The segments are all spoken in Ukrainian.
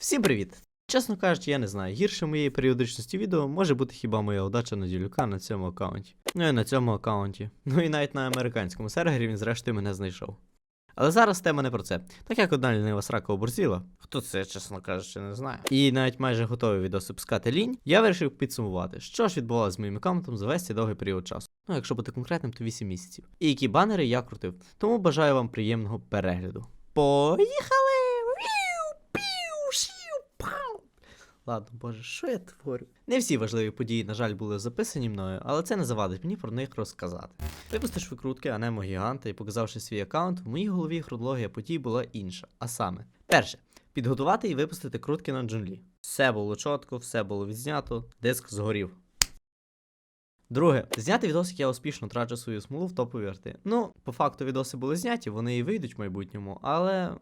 Всім привіт! Чесно кажучи, я не знаю. Гірше моєї періодичності відео може бути хіба моя удача на ділюка на цьому аккаунті. Ну і на цьому аккаунті. Ну і навіть на американському сервері він зрештою мене знайшов. Але зараз тема не про це. Так як одна лінива срака оборзіла, хто це, чесно кажучи, не знає. І навіть майже готовий відоси пускати лінь, я вирішив підсумувати, що ж відбувалося з моїм аккаунтом за весь цей довгий період часу. Ну, якщо бути конкретним, то 8 місяців. І які банери я крутив. Тому бажаю вам приємного перегляду. Поїхали! Ладно, боже, що я творю? Не всі важливі події, на жаль, були записані мною, але це не завадить мені про них розказати. Випустивши викрутки Анемо Гіганта і показавши свій аккаунт, в моїй голові хронологія подій була інша. А саме, перше, підготувати і випустити крутки на джунлі. Все було чітко, все було відзнято, диск згорів. Друге, зняти відос, як я успішно трачу свою смолу в топові арти. Ну, по факту відоси були зняті, вони і вийдуть в майбутньому, але.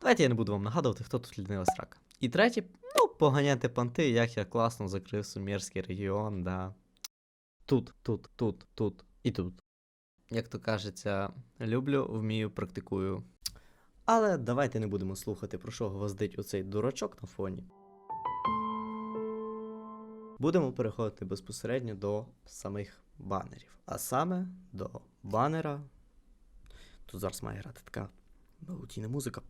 Давайте я не буду вам нагадувати, хто тут лінива срака. І третє, ну, поганяти панти, як я класно закрив Сумірський регіон, да. Тут, тут, тут, тут і тут. Як то кажеться, люблю, вмію, практикую. Але давайте не будемо слухати, про що гвоздить оцей дурачок на фоні. Будемо переходити безпосередньо до самих банерів. А саме до банера. Тут зараз має грати така мелодійна музика.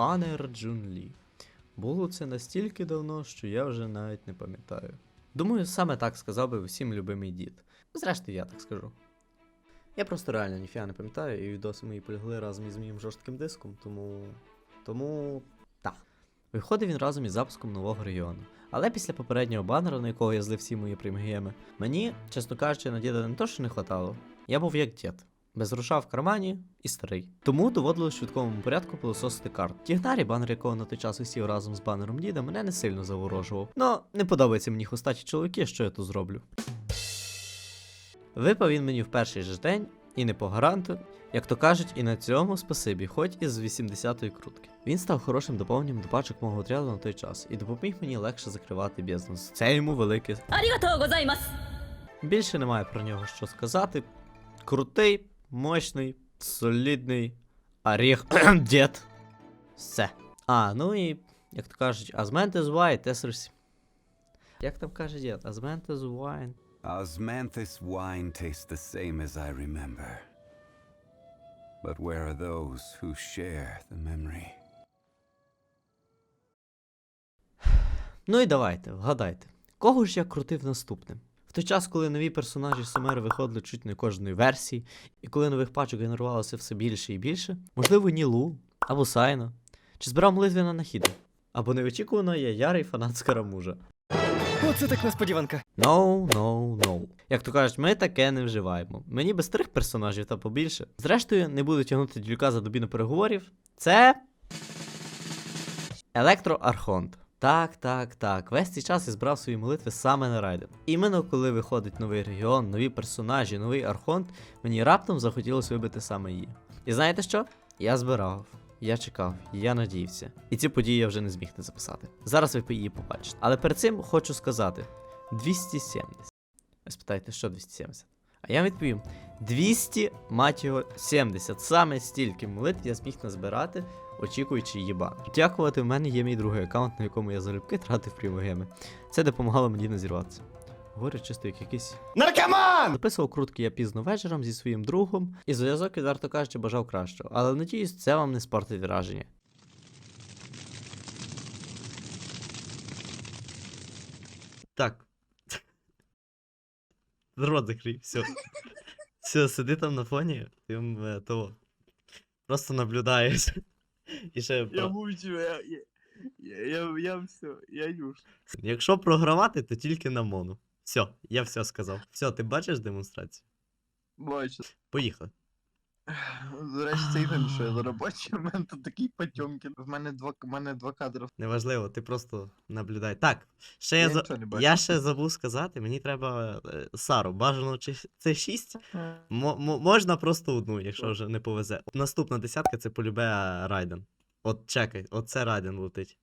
Банер Джунлі. Було це настільки давно, що я вже навіть не пам'ятаю. Думаю, саме так сказав би всім любимий дід. Зрештою, я так скажу. Я просто реально ніфіга не пам'ятаю, і відоси мої полягли разом із моїм жорстким диском, тому. Тому. так. Виходив він разом із запуском нового регіону. Але після попереднього банера, на якого я злив всі мої прем'єми, мені, чесно кажучи, на діда не то, що не хватало. Я був як дід без гроша в кармані і старий. Тому доводилось в швидкому порядку пилососити карт. Тігнарі, банер якого на той час усів разом з банером діда, мене не сильно заворожував. Ну не подобається мені хостаті чоловіки, що я то зроблю. Випав він мені в перший же день і не по гаранту, як то кажуть, і на цьому спасибі, хоч із 80-ї крутки. Він став хорошим доповненням до пачок мого отряду на той час і допоміг мені легше закривати бізнес. Це йому велике. Арігато гозаймас! Більше немає про нього що сказати. Крутий, мощний, солідний оріх дід. Все. А, ну і, як то кажуть, Азментес White, Тесерс. Як там каже дід? Азментес Wine. Osmanthus wine tastes the same as I remember. But where are those who share the memory? Ну і давайте, вгадайте, кого ж я крутив наступним? В той час, коли нові персонажі Сумери виходили чуть не кожної версії, і коли нових пачок генерувалося все більше і більше, можливо, Нілу або Сайно, чи збирав молитви на нахіди, або неочікувано я ярий фанат Скарамужа. Оце так несподіванка. No, no, no. Як то кажуть, ми таке не вживаємо. Мені без трьох персонажів та побільше. Зрештою, не буду тягнути дюлька за добіну переговорів. Це. Електроархонт. Так, так, так. Весь цей час я збрав свої молитви саме на Райден. Іменно коли виходить новий регіон, нові персонажі, новий архонт, мені раптом захотілося вибити саме її. І знаєте що? Я збирав. Я чекав, я надіявся. І ці події я вже не зміг не записати. Зараз ви її побачите. Але перед цим хочу сказати: 270. Ви спитаєте, що 270? А я відповім: 200, мать його, 70. Саме стільки молитв я зміг назбирати, очікуючи банер. Дякувати, в мене є мій другий аккаунт, на якому я залюбки тратив прямогеми. Це допомагало мені не зірватися. Говорю чисто як якийсь Наркоман! Записував крутки я пізно вечором зі своїм другом, і зв'язок, відверто кажучи, бажав кращого. Але надіюсь, це вам не спортить враження. Так. Рот закрий, все. Все, сиди там на фоні, ти е, того. Просто наблюдаєш. І ще. Я про- мучу, я, я, я, я, я все, я юж. Якщо програвати, то тільки на мону. Все, я все сказав. Все, ти бачиш демонстрацію? Бачу. Поїхали. До речі, це ігор, що я зараз бачу, в мене тут такий Потьомкін. В мене два, в мене два кадри. Неважливо, ти просто наблюдай. Так, ще я, Я за... не я ще забув сказати, мені треба е, Сару. Бажано чи це 6. Мо- мо- можна просто одну, якщо вже не повезе. Наступна десятка це полюбе Райден. От чекай, оце Райден летить.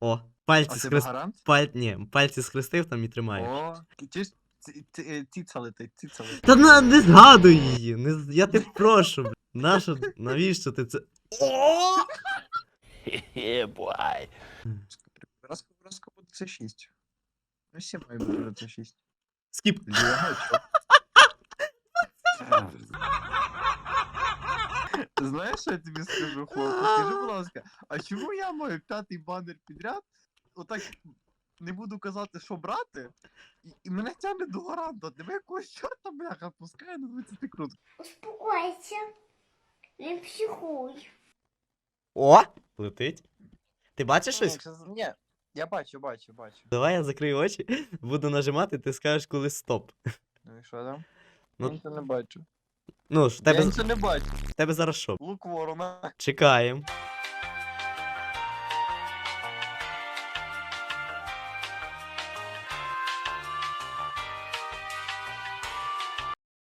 О, Пальці гарант? Паль... Ні, пальці схрестив там і тримаєш. О, чи ж ці- ці- е, летить. Та на, не згадуй її. Не, я тебе прошу. бля. Нащо, навіщо ти це. О! Раз, раз буде це 6. Ну, всі мають бути це 6. Скіп. Знаєш, що я тобі скажу, хлопець? Скажи, будь ласка, а чому я маю п'ятий банер підряд? Отак не буду казати, що брати, і, і мене тягне до гаранта. Тебе якогось чорта бляха пускає на 20 крут. Успокойся. Не психуй. О! Летить. Ти бачиш щось? Ні, я бачу, бачу, бачу. Давай я закрию очі, буду нажимати, ти скажеш, коли стоп. Ну і що там? Ну, я нічого не бачу. Ну ж, в Я тебе, нічого не бачу. в тебе зараз що? Лук ворона. Чекаємо.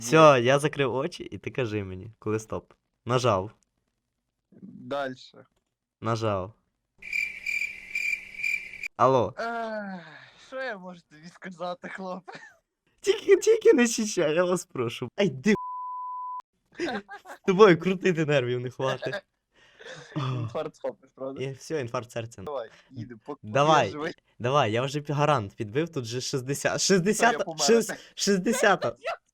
Все, я закрив очі, і ти кажи мені, коли стоп. Нажав. Дальше. Нажав. Алло. Ех, Що я можу тобі сказати, хлопець? Тільки, тільки не чичай, я вас прошу. Ай, ди. З тобою крутити нервів не хватить. Інфаркт схопиш, правда? І все, інфаркт серця. Давай, їди, поки Давай. я живий. Давай, я вже гарант підбив, тут же 60. Та 60. я помер. 60.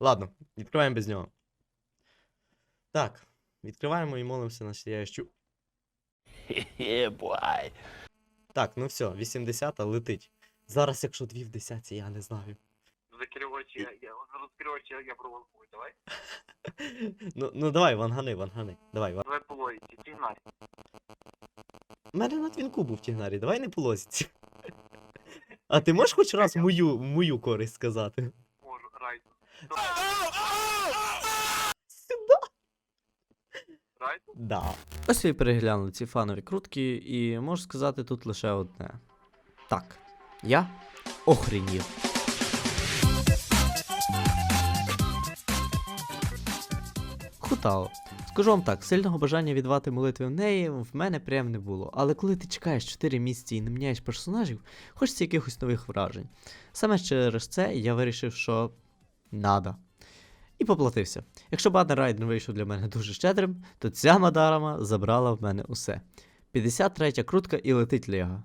Ладно, відкриваємо без нього. Так, відкриваємо і молимося на сіящу. Так, ну все, 80 летить. Зараз, якщо дві в десятці, я не знаю. Закрив очі, я, я я провокую, давай. Ну, ну давай, вангани, вангани. Давай, ван... Давай по логіці, тігнай. У мене на твінку був тігнарі, давай не по лозіці. А ти можеш хоч раз мою, мою користь сказати? Да. Ось ви переглянули ці фанові крутки, і можу сказати тут лише одне. Так, я охренів. Хутао. Скажу вам так, сильного бажання віддавати молитви в неї в мене прям не було. Але коли ти чекаєш 4 місяці і не міняєш персонажів, хочеться якихось нових вражень. Саме через це я вирішив, що надо. І поплатився. Якщо банер Райден вийшов для мене дуже щедрим, то ця Мадарама забрала в мене усе. 53 крутка і летить Лего.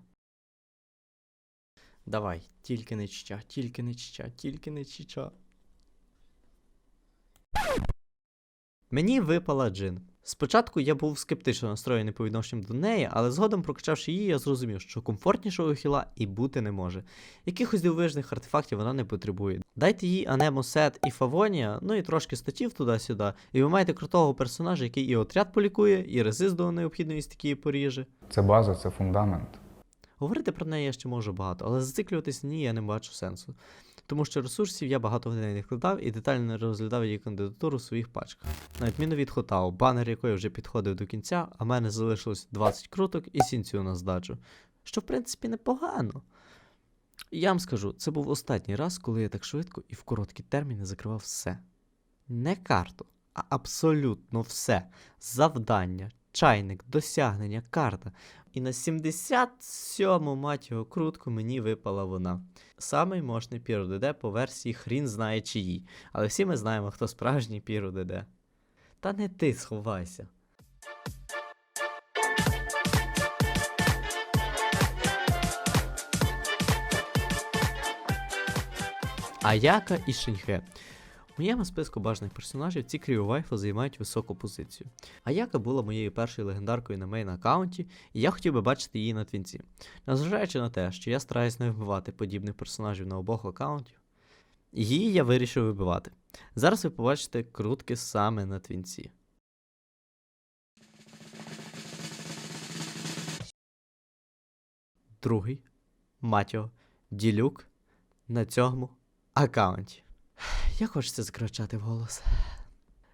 Давай, тільки не чича, тільки не чича, тільки не чича. Мені випала джин. Спочатку я був скептично настроєний по відношенню до неї, але згодом прокачавши її, я зрозумів, що комфортнішого хіла і бути не може. Якихось дивовижних артефактів вона не потребує. Дайте їй Анемо Сет і Фавонія, ну і трошки статів туди-сюди, і ви маєте крутого персонажа, який і отряд полікує, і резист до необхідної стихії поріже. Це база, це фундамент. Говорити про неї я ще можу багато, але зациклюватись на ній я не бачу сенсу. Тому що ресурсів я багато в неї не вкладав і детально розглядав її кандидатуру в своїх пачках. На відміну від Хотао, банер якої вже підходив до кінця, а в мене залишилось 20 круток і сінцю на здачу. Що в принципі непогано. Я вам скажу, це був останній раз, коли я так швидко і в короткі терміни закривав все. Не карту, а абсолютно все. Завдання, чайник, досягнення, карта. І на 77-му мать його крутку мені випала вона. Самий мощний Піру ДД по версії хрін знає чиїй. Але всі ми знаємо, хто справжній Піру ДД. Та не ти сховайся. Аяка і Шиньхе. Моєму списку бажаних персонажів ці кріовайфи займають високу позицію. Аяка була моєю першою легендаркою на мейн аккаунті, і я хотів би бачити її на твінці. Незважаючи на те, що я стараюсь не вбивати подібних персонажів на обох аккаунтів, її я вирішив вибивати. Зараз ви побачите крутки саме на твінці. Другий Матіо Ділюк на цьому аккаунті. Як хочеться закричати вголос.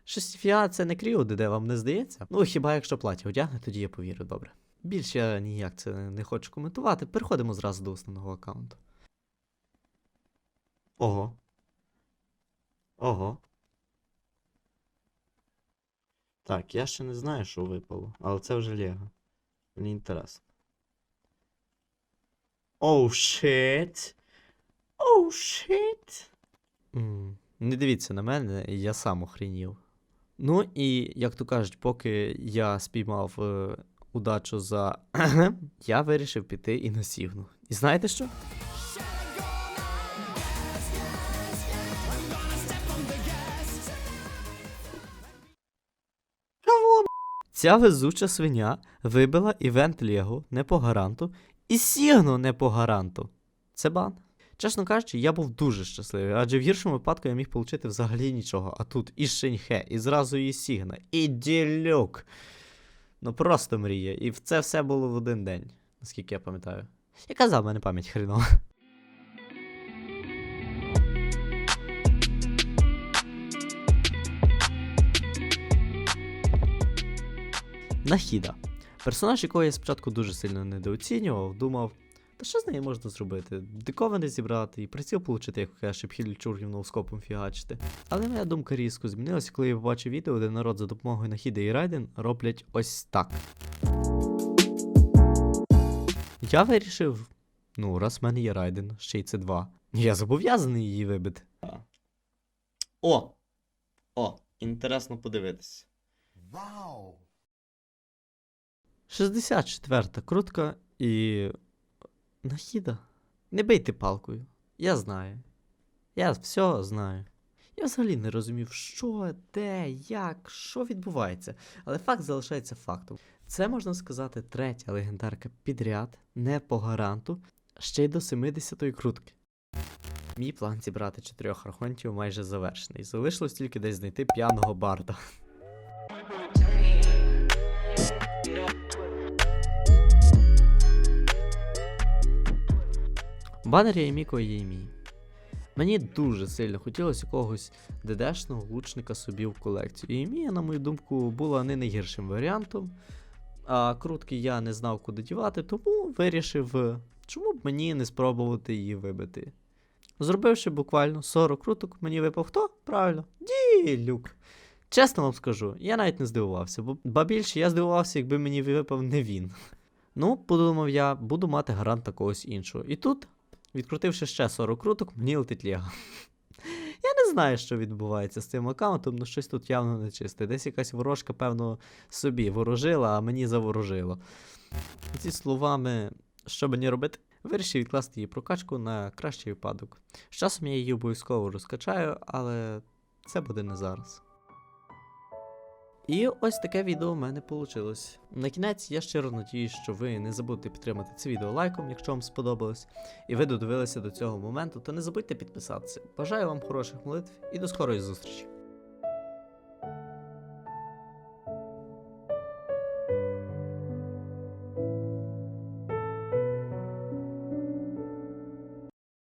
Щось фіа це не кріо, де вам не здається? Ну, хіба якщо платі одягне, тоді я повірю, добре. Більше я ніяк це не хочу коментувати. Переходимо зразу до основного аккаунту. Ого. Ого. Так, я ще не знаю, що випало, але це вже Лего. Мені інтересно. Оу, шит. Оу, шит. Не дивіться на мене, я сам охренів. Ну і, як то кажуть, поки я спіймав е, удачу за я вирішив піти і на сігну. І знаєте що? Ця везуча свиня вибила івент Лего не по гаранту і сігну не по гаранту. Це бан. Чесно кажучи, я був дуже щасливий, адже в гіршому випадку я міг отримати взагалі нічого. А тут і Шиньхе, і зразу і Сігна, і Ділюк. Ну просто мрія. І це все було в один день, наскільки я пам'ятаю. Я казав, мене пам'ять хренова. Нахіда. Персонаж, якого я спочатку дуже сильно недооцінював, думав, та що з нею можна зробити? Диковини зібрати і приціл получити, як каже, щоб хіль чургів ноускопом фігачити. Але моя думка різко змінилася, коли я побачив відео, де народ за допомогою Нахіди і Райден роблять ось так. Я вирішив, ну, раз в мене є Райден, ще й це 2 я зобов'язаний її вибити. О! О, інтересно подивитися. Вау! 64-та крутка і. Нахіда. Не бийте палкою. Я знаю. Я все знаю. Я взагалі не розумів, що, де, як, що відбувається. Але факт залишається фактом. Це можна сказати третя легендарка підряд, не по гаранту, ще й до 70-ї крутки. Мій план зібрати чотирьох архонтів майже завершений. Залишилось тільки десь знайти п'яного барда. Банер я і мій. Мені дуже сильно хотілося якогось ДДшного лучника собі в колекцію. І Мія, на мою думку, була не найгіршим варіантом. А крутки я не знав, куди дівати, тому вирішив, чому б мені не спробувати її вибити. Зробивши буквально 40 круток, мені випав хто? Правильно, ділюк. Чесно вам скажу, я навіть не здивувався, бо ба більше я здивувався, якби мені випав не він. Ну, подумав я, буду мати гарант когось іншого. І тут, відкрутивши ще 40 круток, мені летить Лего. Я не знаю, що відбувається з цим аккаунтом, але щось тут явно нечисте. Десь якась ворожка, певно, собі ворожила, а мені заворожило. Ці словами, що мені робити? Вирішив відкласти її прокачку на кращий випадок. З часом я її обов'язково розкачаю, але це буде не зараз. І ось таке відео в мене вийшло. На кінець я щиро надіюсь, що ви не забудете підтримати це відео лайком, якщо вам сподобалось, і ви додивилися до цього моменту, то не забудьте підписатися. Бажаю вам хороших молитв і до скорої зустрічі!